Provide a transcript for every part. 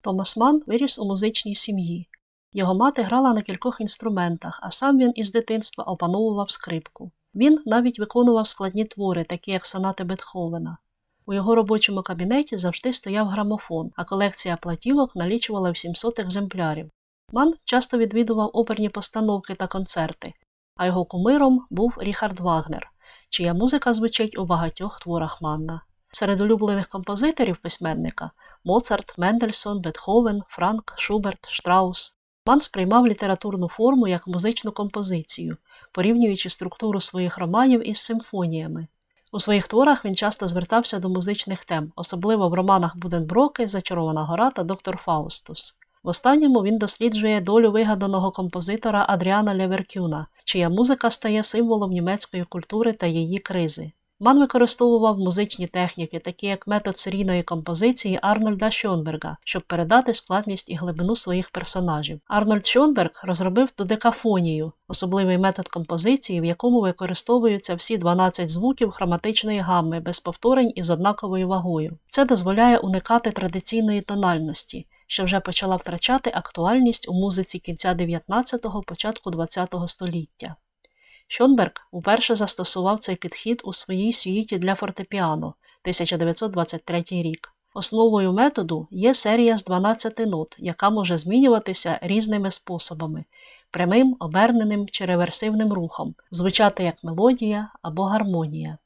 Томас Ман виріс у музичній сім'ї. Його мати грала на кількох інструментах, а сам він із дитинства опановував скрипку. Він навіть виконував складні твори, такі як сонати Бетховена. У його робочому кабінеті завжди стояв грамофон, а колекція платівок налічувала 700 екземплярів. Ман часто відвідував оперні постановки та концерти, а його кумиром був Ріхард Вагнер, чия музика звучить у багатьох творах Манна. Серед улюблених композиторів письменника Моцарт, Мендельсон, Бетховен, Франк, Шуберт, Штраус. Ман сприймав літературну форму як музичну композицію, порівнюючи структуру своїх романів із симфоніями. У своїх творах він часто звертався до музичних тем, особливо в романах Буденброки, Зачарована гора та Доктор Фаустус. В останньому він досліджує долю вигаданого композитора Адріана Леверкюна, чия музика стає символом німецької культури та її кризи. Ман використовував музичні техніки, такі як метод серійної композиції Арнольда Шонберга, щоб передати складність і глибину своїх персонажів. Арнольд Шонберг розробив додекафонію, особливий метод композиції, в якому використовуються всі 12 звуків хроматичної гамми без повторень і з однаковою вагою. Це дозволяє уникати традиційної тональності. Що вже почала втрачати актуальність у музиці кінця 19-го, початку 20-го століття. Шонберг уперше застосував цей підхід у своїй світі для фортепіано 1923 рік. Основою методу є серія з 12 нот, яка може змінюватися різними способами прямим, оберненим чи реверсивним рухом, звучати як мелодія або гармонія.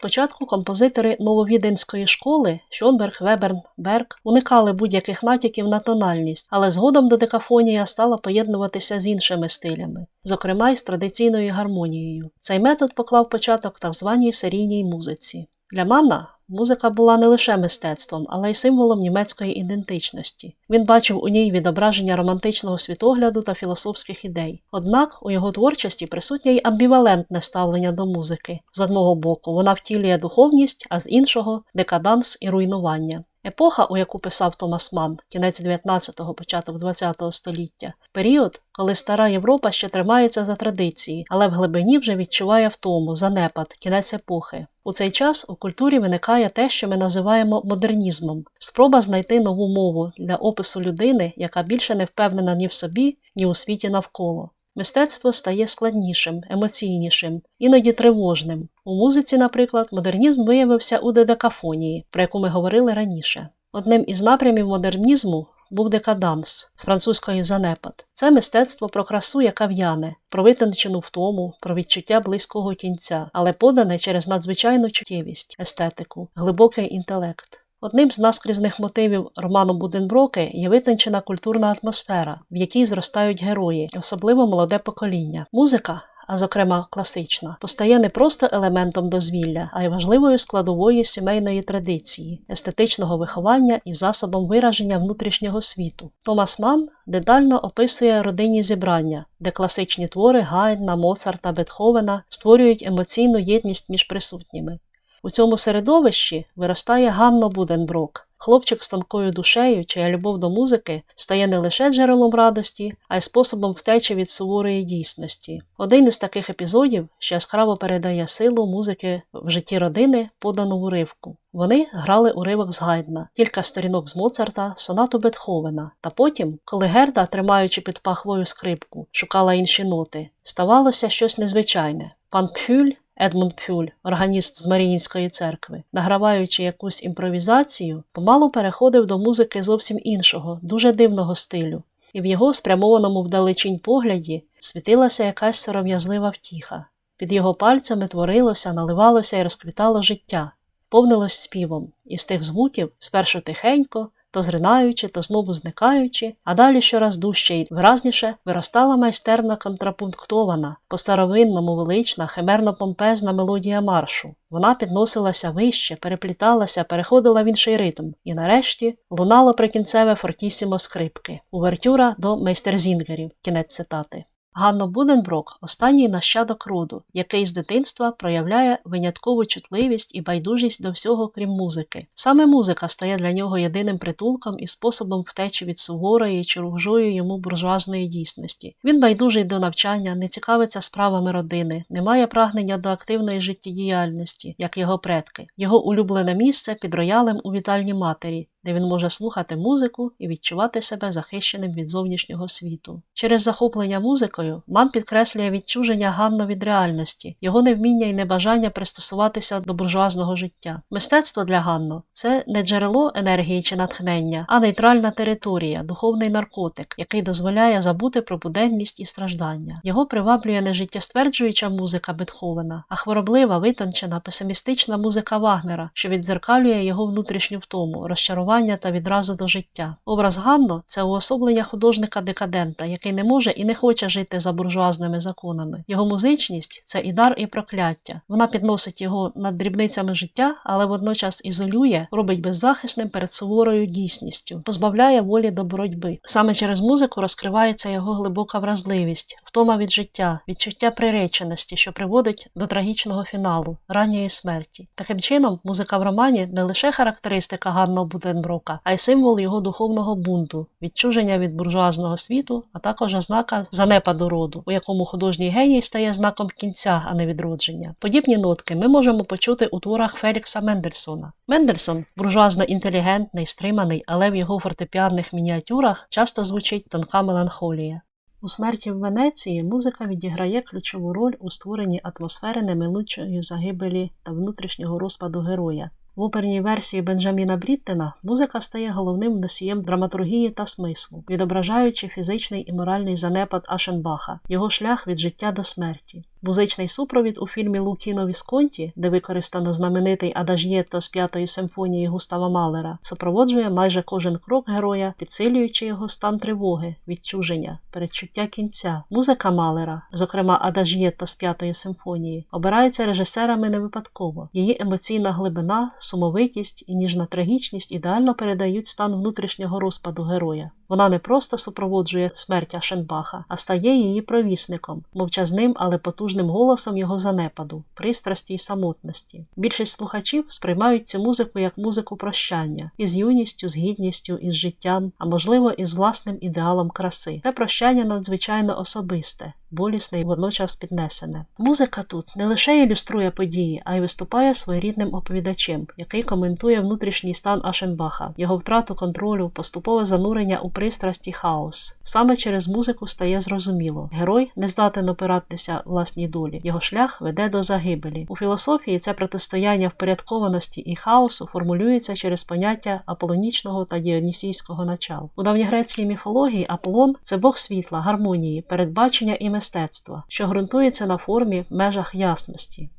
Спочатку композитори нововіденської школи Шонберг, Веберн, Берг уникали будь-яких натяків на тональність, але згодом додекафонія стала поєднуватися з іншими стилями, зокрема й з традиційною гармонією. Цей метод поклав початок так званій серійній музиці. Для Манна музика була не лише мистецтвом, але й символом німецької ідентичності. Він бачив у ній відображення романтичного світогляду та філософських ідей. Однак у його творчості присутнє й амбівалентне ставлення до музики. З одного боку, вона втілює духовність, а з іншого декаданс і руйнування. Епоха, у яку писав Томас Ман, кінець 19-го, початок 20-го століття, період, коли стара Європа ще тримається за традиції, але в глибині вже відчуває втому, занепад, кінець епохи. У цей час у культурі виникає те, що ми називаємо модернізмом спроба знайти нову мову для опису людини, яка більше не впевнена ні в собі, ні у світі навколо. Мистецтво стає складнішим, емоційнішим, іноді тривожним. У музиці, наприклад, модернізм виявився у дедекафонії, про яку ми говорили раніше. Одним із напрямів модернізму був декаданс з французької занепад. Це мистецтво про красу, яка в'яне, про витончену втому, про відчуття близького кінця, але подане через надзвичайну чуттєвість, естетику, глибокий інтелект. Одним з наскрізних мотивів роману Буденброки є витончена культурна атмосфера, в якій зростають герої, особливо молоде покоління. Музика, а зокрема класична, постає не просто елементом дозвілля, а й важливою складовою сімейної традиції, естетичного виховання і засобом вираження внутрішнього світу. Томас Ман детально описує родинні зібрання, де класичні твори Гайдна, Моцарта, Бетховена створюють емоційну єдність між присутніми. У цьому середовищі виростає Ганно Буденброк, хлопчик з тонкою душею, чия любов до музики стає не лише джерелом радості, а й способом втечі від суворої дійсності. Один із таких епізодів, що яскраво передає силу музики в житті родини, подану в уривку. Вони грали уривок з Гайдна, кілька сторінок з Моцарта, сонату Бетховена, та потім, коли Герда, тримаючи під пахвою скрипку, шукала інші ноти, ставалося щось незвичайне. Пан Пхюль Едмунд Пюль, органіст з Маріїнської церкви, награваючи якусь імпровізацію, помалу переходив до музики зовсім іншого, дуже дивного стилю, і в його спрямованому вдалечінь погляді світилася якась сором'язлива втіха. Під його пальцями творилося, наливалося і розквітало життя, повнилось співом, і з тих звуків, спершу тихенько, то зринаючи, то знову зникаючи, а далі щораз дужче й виразніше виростала майстерна контрапунктована, по старовинному велична, химерно помпезна мелодія маршу. Вона підносилася вище, перепліталася, переходила в інший ритм, і нарешті лунало прикінцеве фортісімо скрипки, увертюра до майстерзінгерів. Кінець цитати. Ганно Буденброк останній нащадок роду, який з дитинства проявляє виняткову чутливість і байдужість до всього, крім музики. Саме музика стає для нього єдиним притулком і способом втечі від суворої, чужої йому буржуазної дійсності. Він байдужий до навчання, не цікавиться справами родини, не має прагнення до активної життєдіяльності, як його предки. Його улюблене місце під роялем у вітальні матері, де він може слухати музику і відчувати себе захищеним від зовнішнього світу. Через захоплення музикою Ман підкреслює відчуження Ганно від реальності, його невміння і небажання пристосуватися до буржуазного життя. Мистецтво для Ганно це не джерело енергії чи натхнення, а нейтральна територія, духовний наркотик, який дозволяє забути про буденність і страждання. Його приваблює не життєстверджуюча музика Бетховена, а хвороблива, витончена, песимістична музика Вагнера, що віддзеркалює його внутрішню втому, розчарування та відразу до життя. Образ Ганно це уособлення художника-декадента, який не може і не хоче жити за буржуазними законами. Його музичність це і дар, і прокляття. Вона підносить його над дрібницями життя, але водночас ізолює, робить беззахисним перед суворою дійсністю, позбавляє волі до боротьби. Саме через музику розкривається його глибока вразливість, втома від життя, відчуття приреченості, що приводить до трагічного фіналу, ранньої смерті. Таким чином, музика в романі не лише характеристика Ганно Буден Брока, а й символ його духовного бунту, відчуження від буржуазного світу, а також ознака занепаду роду, у якому художній геній стає знаком кінця, а не відродження. Подібні нотки ми можемо почути у творах Фелікса Мендельсона. Мендельсон буржуазно інтелігентний, стриманий, але в його фортепіанних мініатюрах часто звучить тонка меланхолія. У смерті в Венеції музика відіграє ключову роль у створенні атмосфери немилучої загибелі та внутрішнього розпаду героя. В оперній версії Бенджаміна Бріттена музика стає головним носієм драматургії та смислу, відображаючи фізичний і моральний занепад Ашенбаха, його шлях від життя до смерті. Музичний супровід у фільмі Лукіно Вісконті, де використано знаменитий Адаж'єтто з п'ятої симфонії Густава Малера, супроводжує майже кожен крок героя, підсилюючи його стан тривоги, відчуження, передчуття кінця. Музика Малера, зокрема Адаж'єтто з п'ятої симфонії, обирається режисерами не випадково. Її емоційна глибина, сумовитість і ніжна трагічність ідеально передають стан внутрішнього розпаду героя. Вона не просто супроводжує смерть Ашенбаха, а стає її провісником, мовчазним, але потужним голосом його занепаду, пристрасті й самотності. Більшість слухачів сприймають цю музику як музику прощання із юністю, з гідністю, із життям, а можливо, із власним ідеалом краси. Це прощання надзвичайно особисте, болісне і водночас піднесене. Музика тут не лише ілюструє події, а й виступає своєрідним оповідачем, який коментує внутрішній стан Ашенбаха, його втрату контролю, поступове занурення у пристрасті хаос. Саме через музику стає зрозуміло. Герой не здатен опиратися власній долі. Його шлях веде до загибелі. У філософії це протистояння впорядкованості і хаосу формулюється через поняття аполонічного та діонісійського начал. У давньогрецькій міфології Аполлон це бог світла, гармонії, передбачення і мистецтва, що ґрунтується на формі в межах ясності.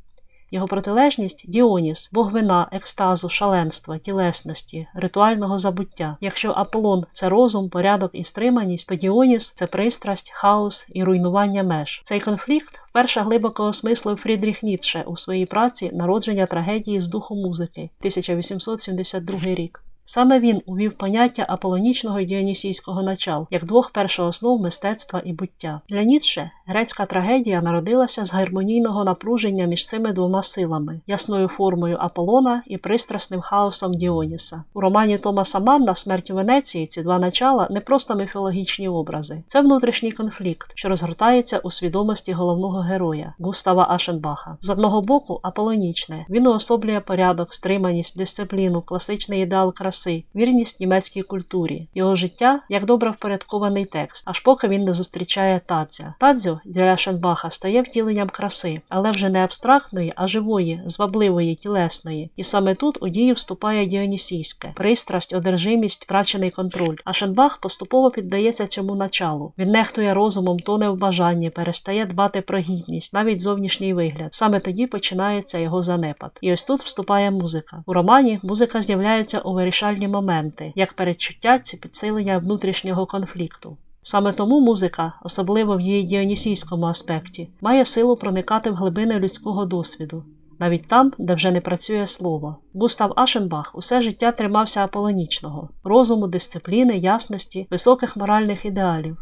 Його протилежність Діоніс, бог вина, екстазу, шаленства, тілесності, ритуального забуття. Якщо Аполлон це розум, порядок і стриманість, то Діоніс це пристрасть, хаос і руйнування меж. Цей конфлікт вперше глибоко осмислив Фрідріх Ніцше у своїй праці Народження трагедії з духу музики 1872 рік. Саме він увів поняття аполонічного і діонісійського начал як двох першооснов мистецтва і буття. Для Ніцше грецька трагедія народилася з гармонійного напруження між цими двома силами, ясною формою Аполлона і пристрасним хаосом Діоніса. У романі Томаса Манна Смерть у Венеції ці два начала не просто міфологічні образи, це внутрішній конфлікт, що розгортається у свідомості головного героя Густава Ашенбаха. З одного боку, аполонічне він уособлює порядок, стриманість, дисципліну, класичний ідеал краси краси, вірність німецькій культурі, його життя як добре впорядкований текст, аж поки він не зустрічає Тадзя. Тадзю для Шенбаха стає втіленням краси, але вже не абстрактної, а живої, звабливої, тілесної. І саме тут у дію вступає Діонісійське, пристрасть, одержимість, втрачений контроль. А Шенбах поступово піддається цьому началу. Він нехтує розумом, тоне в бажанні, перестає дбати про гідність, навіть зовнішній вигляд. Саме тоді починається його занепад. І ось тут вступає музика. У романі музика з'являється у вирішальному вирішальні моменти, як передчуття чи підсилення внутрішнього конфлікту. Саме тому музика, особливо в її діонісійському аспекті, має силу проникати в глибини людського досвіду, навіть там, де вже не працює слово. Густав Ашенбах усе життя тримався аполонічного, розуму, дисципліни, ясності, високих моральних ідеалів.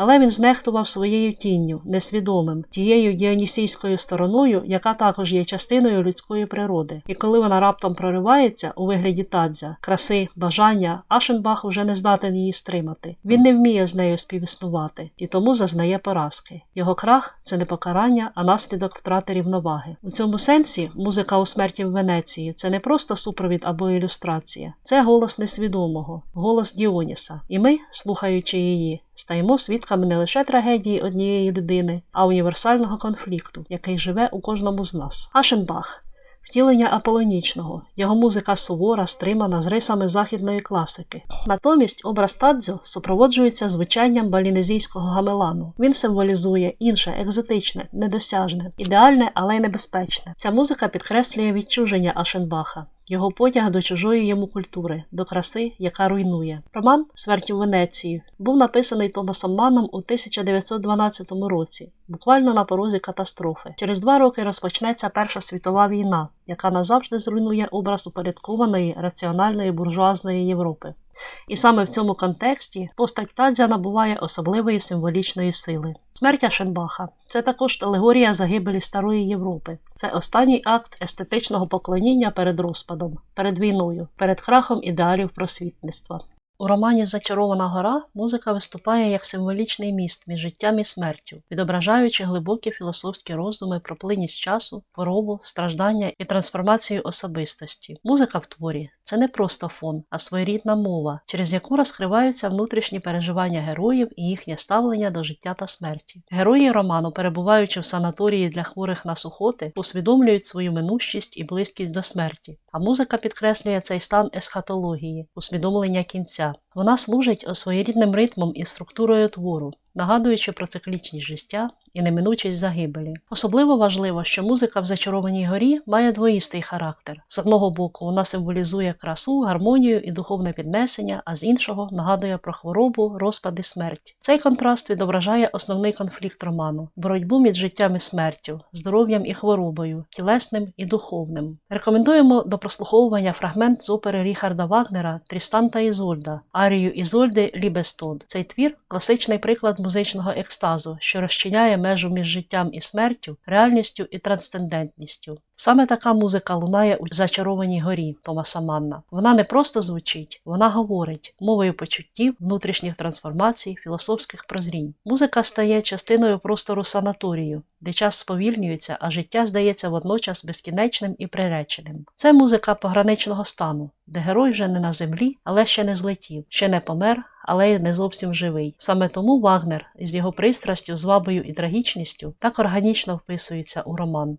Але він знехтував своєю тінню, несвідомим, тією діонісійською стороною, яка також є частиною людської природи. І коли вона раптом проривається у вигляді тадзя, краси, бажання, Ашенбах уже не здатен її стримати. Він не вміє з нею співіснувати і тому зазнає поразки. Його крах це не покарання, а наслідок втрати рівноваги. У цьому сенсі музика у смерті в Венеції це не просто супровід або ілюстрація, це голос несвідомого, голос Діоніса. І ми, слухаючи її, стаємо свідками не лише трагедії однієї людини, а універсального конфлікту, який живе у кожному з нас. Ашенбах втілення аполонічного, його музика сувора, стримана з рисами західної класики. Натомість образ Тадзо супроводжується звучанням балінезійського гамелану. Він символізує інше, екзотичне, недосяжне, ідеальне, але й небезпечне. Ця музика підкреслює відчуження Ашенбаха. Його потяг до чужої йому культури, до краси, яка руйнує. Роман Смерть у Венеції був написаний Томасом Маном у 1912 році, буквально на порозі катастрофи. Через два роки розпочнеться Перша світова війна, яка назавжди зруйнує образ упорядкованої раціональної буржуазної Європи. І саме в цьому контексті постать Тадзя набуває особливої символічної сили. Смерть Ашенбаха це також алегорія загибелі Старої Європи. Це останній акт естетичного поклоніння перед розпадом, перед війною, перед крахом ідеалів просвітництва. У романі Зачарована гора музика виступає як символічний міст між життям і смертю, відображаючи глибокі філософські роздуми про плинність часу, хворобу, страждання і трансформацію особистості. Музика в творі це не просто фон, а своєрідна мова, через яку розкриваються внутрішні переживання героїв і їхнє ставлення до життя та смерті. Герої роману, перебуваючи в санаторії для хворих на сухоти, усвідомлюють свою минущість і близькість до смерті. А музика підкреслює цей стан есхатології, усвідомлення кінця. Вона служить своєрідним ритмом і структурою твору, нагадуючи про циклічність життя і неминучість загибелі. Особливо важливо, що музика в зачарованій горі має двоїстий характер. З одного боку, вона символізує красу, гармонію і духовне піднесення, а з іншого нагадує про хворобу, розпад і смерть. Цей контраст відображає основний конфлікт роману боротьбу між життям і смертю, здоров'ям і хворобою, тілесним і духовним. Рекомендуємо до прослуховування фрагмент з опери Ріхарда Вагнера Трістан та Ізольда, арію Ізольди Лібестод. Цей твір класичний приклад музичного екстазу, що розчиняє межу між життям і смертю, реальністю і трансцендентністю. Саме така музика лунає у зачарованій горі Томаса Манна. Вона не просто звучить, вона говорить мовою почуттів, внутрішніх трансформацій, філософських прозрінь. Музика стає частиною простору санаторію, де час сповільнюється, а життя здається водночас безкінечним і приреченим. Це музика пограничного стану, де герой вже не на землі, але ще не злетів, ще не помер, але не зовсім живий. Саме тому Вагнер з його пристрастю, звабою і трагічністю так органічно вписується у роман.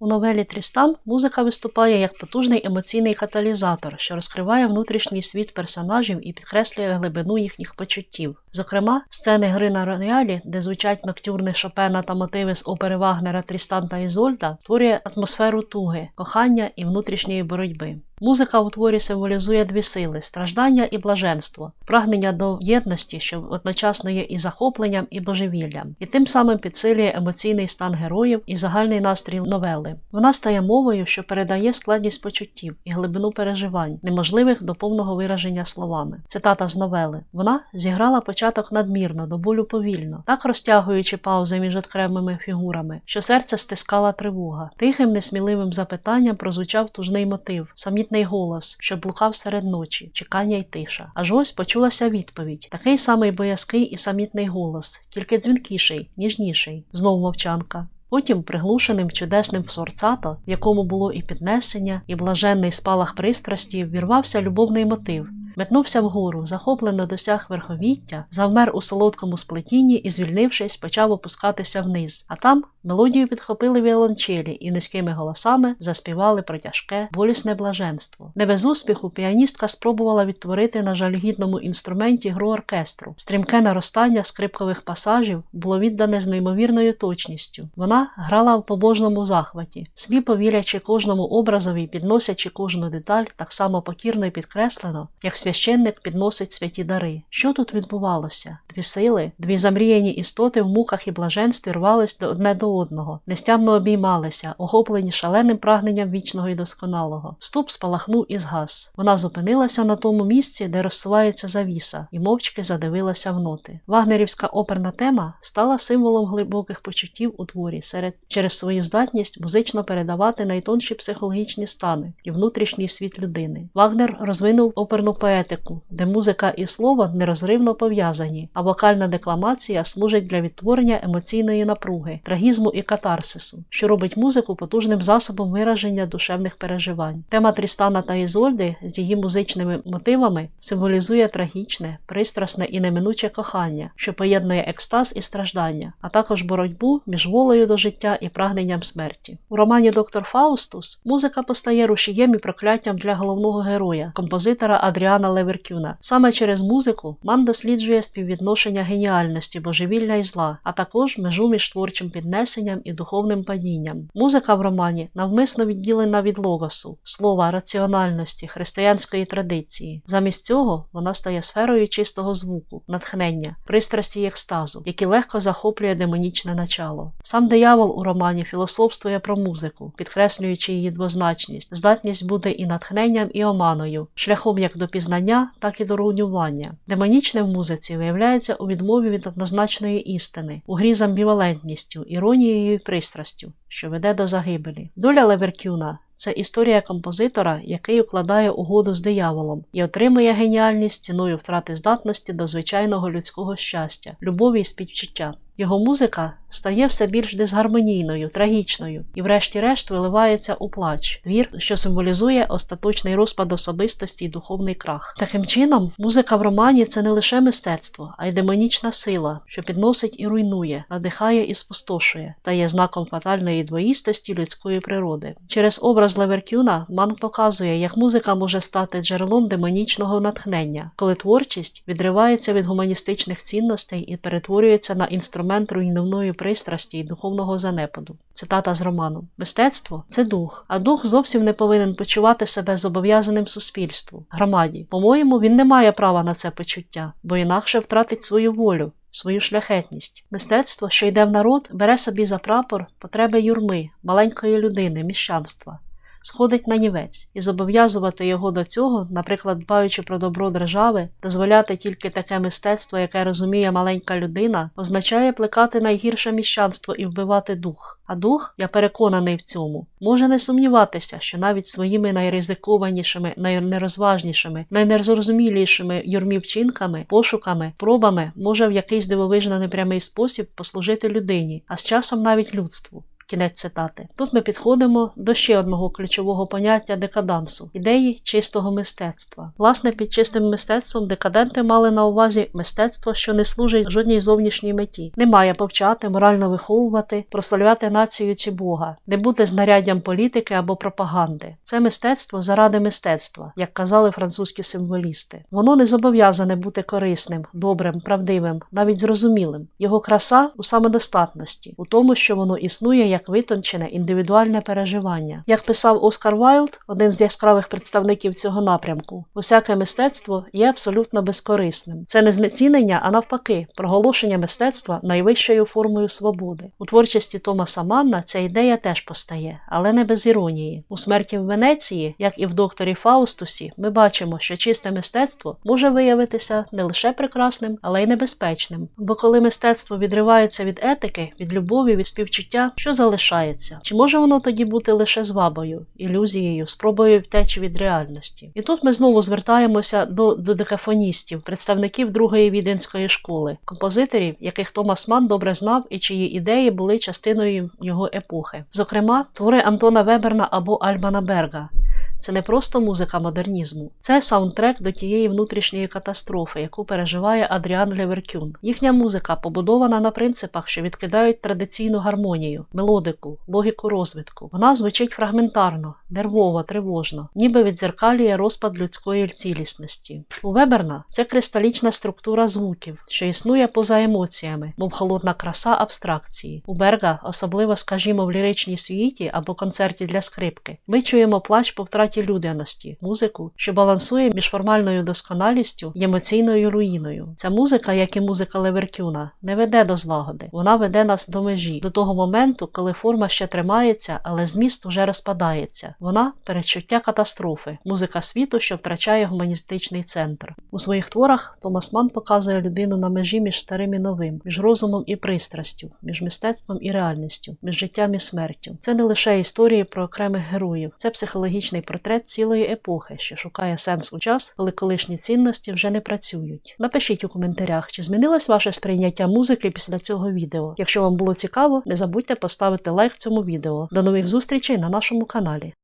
У новелі Трістан музика виступає як потужний емоційний каталізатор, що розкриває внутрішній світ персонажів і підкреслює глибину їхніх почуттів. Зокрема, сцени гри на роялі, де звучать ноктюрни Шопена та мотиви з опери Вагнера Трістан та Ізольда, створює атмосферу туги, кохання і внутрішньої боротьби. Музика у творі символізує дві сили страждання і блаженство, прагнення до єдності, що одночасно є і захопленням, і божевіллям, і тим самим підсилює емоційний стан героїв і загальний настрій новели. Вона стає мовою, що передає складність почуттів і глибину переживань, неможливих до повного вираження словами. Цитата з новели: вона зіграла початок надмірно, до болю повільно, так розтягуючи паузи між окремими фігурами, що серце стискала тривога. Тихим, несміливим запитанням прозвучав тужний мотив. Самі непомітний голос, що блукав серед ночі, чекання й тиша. Аж ось почулася відповідь такий самий боязкий і самітний голос, тільки дзвінкіший, ніжніший. Знову мовчанка. Потім приглушеним чудесним сорцато, в якому було і піднесення, і блаженний спалах пристрасті, вірвався любовний мотив. Метнувся вгору, захоплено досяг верховіття, завмер у солодкому сплетінні і, звільнившись, почав опускатися вниз. А там мелодію підхопили віолончелі і низькими голосами заспівали про тяжке, болісне блаженство. Не без успіху піаністка спробувала відтворити на жалюгідному інструменті гру оркестру. Стрімке наростання скрипкових пасажів було віддане з неймовірною точністю. Вона грала в побожному захваті, сліпо вірячи кожному образові, підносячи кожну деталь так само покірно і підкреслено, як священник підносить святі дари. Що тут відбувалося? Дві сили, дві замріяні істоти в муках і блаженстві рвались одне до одного, нестямно обіймалися, охоплені шаленим прагненням вічного і досконалого. Вступ спалахнув і згас. Вона зупинилася на тому місці, де розсувається завіса, і мовчки задивилася в ноти. Вагнерівська оперна тема стала символом глибоких почуттів у творі серед через свою здатність музично передавати найтонші психологічні стани і внутрішній світ людини. Вагнер розвинув оперну поетику, де музика і слово нерозривно пов'язані, а вокальна декламація служить для відтворення емоційної напруги, трагізму і катарсису, що робить музику потужним засобом вираження душевних переживань. Тема Трістана та Ізольди з її музичними мотивами символізує трагічне, пристрасне і неминуче кохання, що поєднує екстаз і страждання, а також боротьбу між волею до життя і прагненням смерті. У романі Доктор Фаустус музика постає рушієм і прокляттям для головного героя, композитора Адріана Леверкюна. Саме через музику Ман досліджує співвідношення геніальності, божевілля і зла, а також межу між творчим піднесенням і духовним падінням. Музика в романі навмисно відділена від логосу, слова, раціональності, християнської традиції. Замість цього вона стає сферою чистого звуку, натхнення, пристрасті й екстазу, які легко захоплює демонічне начало. Сам диявол у романі філософствує про музику, підкреслюючи її двозначність, здатність бути і натхненням, і оманою, шляхом як до пізнання, так і до руйнування. Демонічне в музиці виявляється у відмові від однозначної істини, у грі з амбівалентністю, іронією і пристрастю, що веде до загибелі. Доля Леверкюна це історія композитора, який укладає угоду з дияволом і отримує геніальність ціною втрати здатності до звичайного людського щастя, любові і співчуття. Його музика стає все більш дисгармонійною, трагічною і, врешті-решт, виливається у плач, твір, що символізує остаточний розпад особистості і духовний крах. Таким чином, музика в романі це не лише мистецтво, а й демонічна сила, що підносить і руйнує, надихає і спустошує, та є знаком фатальної двоїстості людської природи. Через образ Леверкюна Ман показує, як музика може стати джерелом демонічного натхнення, коли творчість відривається від гуманістичних цінностей і перетворюється на інструмент інструмент руйнівної пристрасті і духовного занепаду. Цитата з роману: Мистецтво це дух, а дух зовсім не повинен почувати себе зобов'язаним суспільству, громаді. По-моєму, він не має права на це почуття, бо інакше втратить свою волю. Свою шляхетність. Мистецтво, що йде в народ, бере собі за прапор потреби юрми, маленької людини, міщанства сходить на нівець і зобов'язувати його до цього, наприклад, дбаючи про добро держави, дозволяти тільки таке мистецтво, яке розуміє маленька людина, означає плекати найгірше міщанство і вбивати дух. А дух, я переконаний в цьому, може не сумніватися, що навіть своїми найризикованішими, найнерозважнішими, найнезрозумілішими юрмі вчинками, пошуками, пробами може в якийсь дивовижно непрямий спосіб послужити людині, а з часом навіть людству. Кінець цитати. Тут ми підходимо до ще одного ключового поняття декадансу ідеї чистого мистецтва. Власне, під чистим мистецтвом декаденти мали на увазі мистецтво, що не служить жодній зовнішній меті, не має повчати, морально виховувати, прославляти націю чи Бога, не бути знаряддям політики або пропаганди. Це мистецтво заради мистецтва, як казали французькі символісти. Воно не зобов'язане бути корисним, добрим, правдивим, навіть зрозумілим. Його краса у самодостатності, у тому, що воно існує як як витончене індивідуальне переживання. Як писав Оскар Вайлд, один з яскравих представників цього напрямку, усяке мистецтво є абсолютно безкорисним. Це не знецінення, а навпаки, проголошення мистецтва найвищою формою свободи. У творчості Томаса Манна ця ідея теж постає, але не без іронії. У смерті в Венеції, як і в докторі Фаустусі, ми бачимо, що чисте мистецтво може виявитися не лише прекрасним, але й небезпечним. Бо коли мистецтво відривається від етики, від любові, від співчуття, що залишається залишається. Чи може воно тоді бути лише звабою, ілюзією, спробою втечі від реальності? І тут ми знову звертаємося до додекафоністів, представників другої віденської школи, композиторів, яких Томас Ман добре знав і чиї ідеї були частиною його епохи. Зокрема, твори Антона Веберна або Альбана Берга. Це не просто музика модернізму, це саундтрек до тієї внутрішньої катастрофи, яку переживає Адріан Леверкюн. Їхня музика побудована на принципах, що відкидають традиційну гармонію, мелодику, логіку розвитку. Вона звучить фрагментарно, нервово, тривожно, ніби відзеркалює розпад людської цілісності. У Веберна це кристалічна структура звуків, що існує поза емоціями, мов холодна краса абстракції. У Берга, особливо, скажімо, в ліричній світі або концерті для скрипки, ми чуємо плач по втраті втраті людяності, музику, що балансує між формальною досконалістю і емоційною руїною. Ця музика, як і музика Леверкюна, не веде до злагоди. Вона веде нас до межі, до того моменту, коли форма ще тримається, але зміст уже розпадається. Вона передчуття катастрофи, музика світу, що втрачає гуманістичний центр. У своїх творах Томас Ман показує людину на межі між старим і новим, між розумом і пристрастю, між мистецтвом і реальністю, між життям і смертю. Це не лише історії про окремих героїв, це психологічний портрет цілої епохи, що шукає сенс у час, коли колишні цінності вже не працюють. Напишіть у коментарях, чи змінилось ваше сприйняття музики після цього відео. Якщо вам було цікаво, не забудьте поставити лайк цьому відео. До нових зустрічей на нашому каналі.